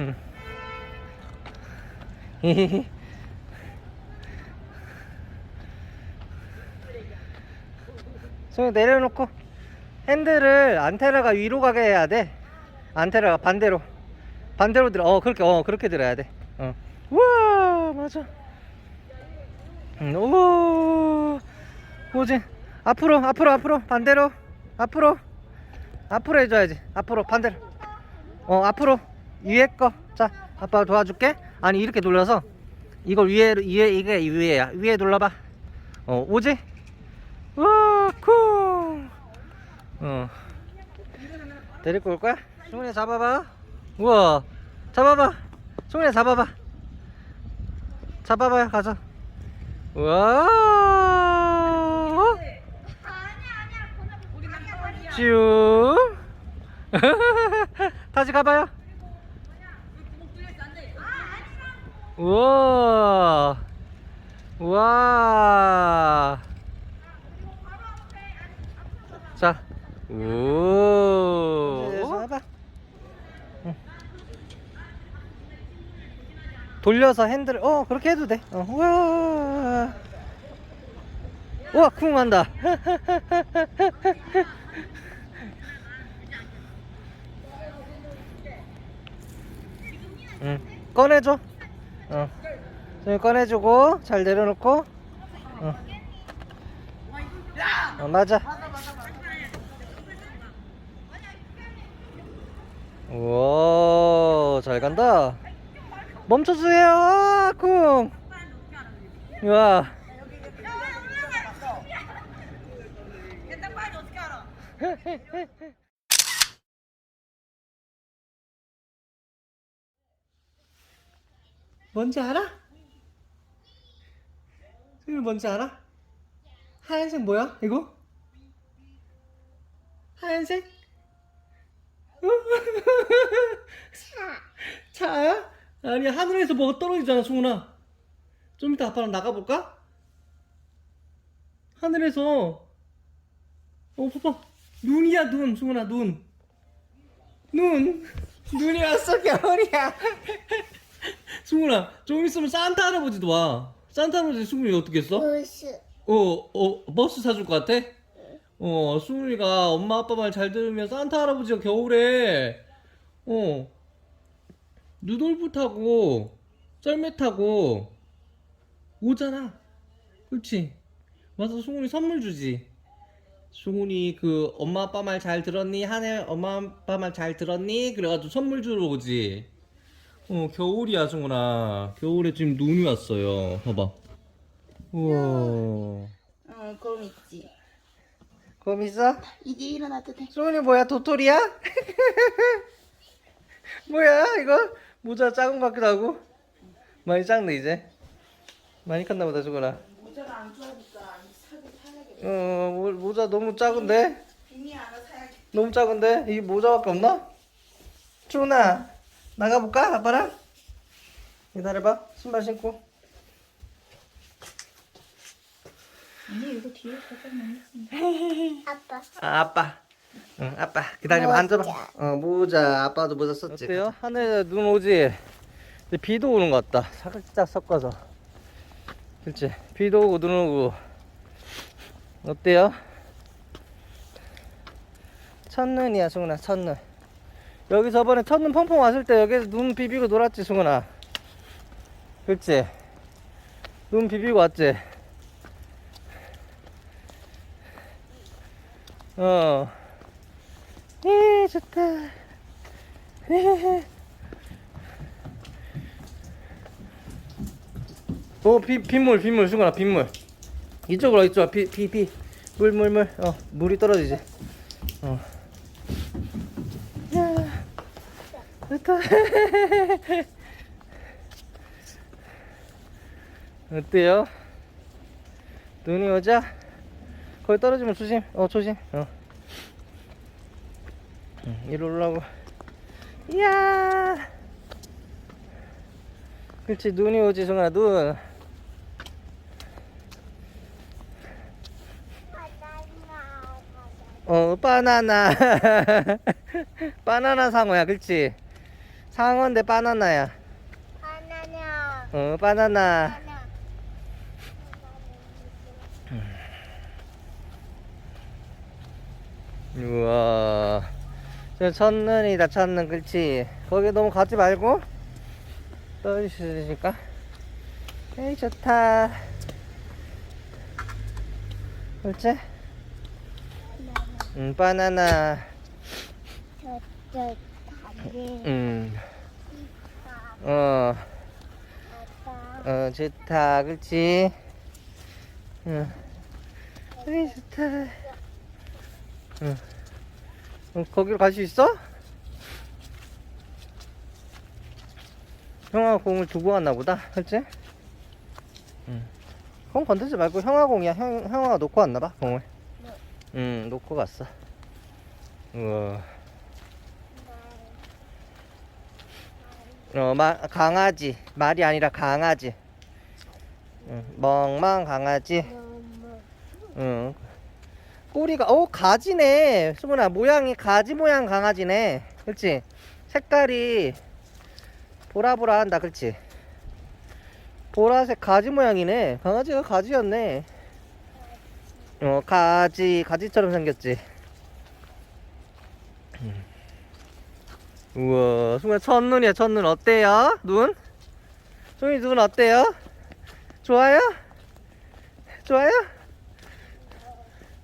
응. 히히히. 손 내려놓고 핸들을 안테나가 위로 가게 해야 돼. 안테나가 반대로 반대로 들어. 어 그렇게 어 그렇게 들어야 돼. 어. 우와 맞아. 음, 오 오지 앞으로 앞으로 앞으로 반대로 앞으로 앞으로 해줘야지 앞으로 반대로 어 앞으로 위에 거 자 아빠가 도와줄게. 아니 이렇게 눌러서 이걸 위에 위에 이게 위에야. 위에 눌러봐. 어 오지? 와쿵어. 데리고 올 거야? 승훈이 잡아봐. 우와. 잡아봐. 승훈이 잡아봐. 잡아봐요 가서. 우와. 쭉 다시 가봐요 우와 우와 자. 응. 돌려서 핸들을 어 그렇게 해도 돼. 어, 우와. 우와 쿵 한다. 응 꺼내줘. 어. 좀 꺼내주고 잘 내려놓고. 어. 어 맞아. 우와 잘 간다 멈춰주세요 아, 쿵 우와 뭔지 알아? 이거 뭔지 알아? 하얀색 뭐야 이거? 하얀색? 차. 차야? 아니 하늘에서 뭐가 떨어지잖아 승훈아 좀 이따 아빠랑 나가볼까? 하늘에서 어 봐봐 눈이야 눈 승훈아 눈 눈. 눈이 왔어 겨울이야 승훈아 좀 있으면 산타 할아버지도 와 산타 할아버지 승훈이 어떻게 했어? 무스 어, 어, 버스 사줄 것 같아? 어, 수훈이가 엄마 아빠 말 잘 들으면 산타 할아버지가 겨울에, 어, 누돌프 타고, 썰매 타고, 오잖아. 그렇지? 와서 수훈이 선물 주지. 수훈이 그 엄마 아빠 말 잘 들었니? 한해 엄마 아빠 말 잘 들었니? 그래가지고 선물 주러 오지. 어, 겨울이야, 승훈아. 겨울에 지금 눈이 왔어요. 봐봐. 우와. 어 그럼 있지 그럼 있어? 이제 일어나도 돼 수훈이 뭐야 도토리야? 뭐야 이거 모자 작은 것 같기도 하고 많이 작네 이제 많이 컸나 보다 수근아 모자가 안 좋아하니까 사긴 사야겠다 어 모- 모자 너무 작은데 비니 하나 사야겠다 너무 작은데 이 모자밖에 없나? 수근아 나가볼까 아빠랑? 기다려봐 신발 신고 아니 이거 뒤에 아빠 아, 아빠. 응, 아빠. 기다려봐. 앉아봐. 어, 모자. 아빠도 모자 썼지. 어때요? 하늘에 눈 오지? 근데 비도 오는 것 같다. 살짝 섞어서. 그렇지. 비도 오고 눈 오고. 어때요? 첫눈이야, 승훈아. 첫눈. 여기 저번에 첫눈 펑펑 왔을 때 여기서 눈 비비고 놀았지, 승훈아. 그렇지? 눈 비비고 왔지? 어. 예, 좋다. 어, 비, 빗물, 빗물, 승관아, 빗물. 이쪽으로, 이쪽, 비, 비, 비. 물, 물, 물. 어, 물이 떨어지지. 어. 야, 좋다. 어때요? 눈이 오자? 거기 떨어지면 조심. 어, 조심. 어. 응, 이리 올라고. 이야. 그렇지, 눈이 오지, 성아, 눈. 어, 바나나. 바나나 상어야, 그렇지? 상어인데 바나나야. 바나나. 어, 바나나. 바나나. 우와. 저 첫눈이다, 첫눈, 그렇지. 거기 너무 가지 말고. 떠주시니까. 에이, 좋다. 그렇지? 음, 바나나. 저저 다리. 음, 어, 아빠. 어, 좋다, 그렇지? 응. 에이, 좋다. 응. 응, 거기로 갈 수 있어? 형아 공을 두고 왔나 보다, 그렇지? 응. 공 건들지 말고 형아 공이야. 형, 형아가 놓고 왔나 봐, 공을. 응, 놓고 갔어. 우와. 어, 마, 강아지. 말이 아니라 강아지. 응, 멍멍 강아지. 응. 꼬리가, 어, 가지네. 수문아, 모양이 가지 모양 강아지네. 그렇지? 색깔이 보라보라 한다. 그렇지? 보라색 가지 모양이네. 강아지가 가지였네. 어, 가지, 가지처럼 생겼지. 우와, 수문아, 첫눈이야, 첫눈. 어때요? 눈? 수문이 눈 어때요? 좋아요? 좋아요?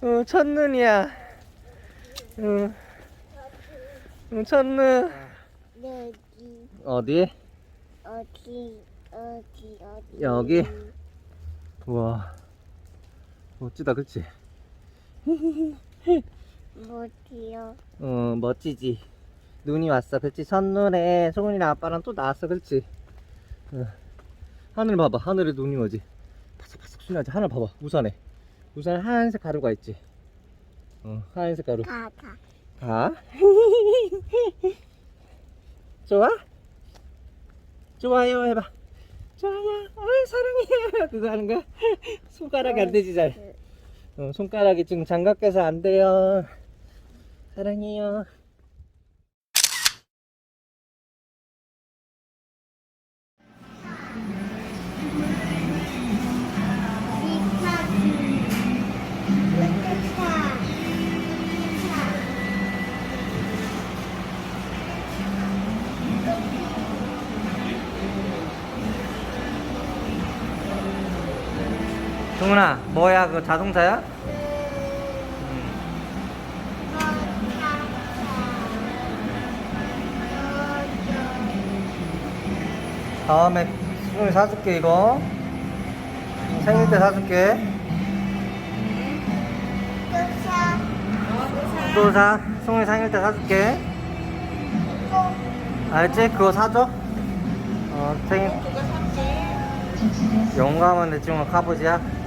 어, 첫눈이야. 응. 응, 첫눈. 여기 어디? 어디 어디 어디. 여기? 우와. 멋지다, 그치? 뭐지요? 어, 멋지지. 눈이 왔어, 그치? 첫눈에 소은이랑 아빠랑 또 나왔어, 그치? 어. 하늘 봐봐, 하늘에 눈이 오지. 바삭바삭 순하지? 하늘 봐봐, 우산에. 우산에 하얀색 가루가 있지? 어, 하얀색 가루. 가 가. 가. 좋아? 좋아요 해봐. 좋아요. 아 사랑해요. 그거 하는 거야? 손가락이 안 되지 잘. 어, 손가락이 지금 장갑 껴서 안 돼요. 사랑해요. 동훈아, 뭐야? 그거 자동차야? 다음에 수영이 사줄게 이거. 생일 때 사줄게. 또 사. 수영이 생일 때 사줄게. 알지? 그거 사줘. 어, 생일. 용감한 내 친구 카보지야.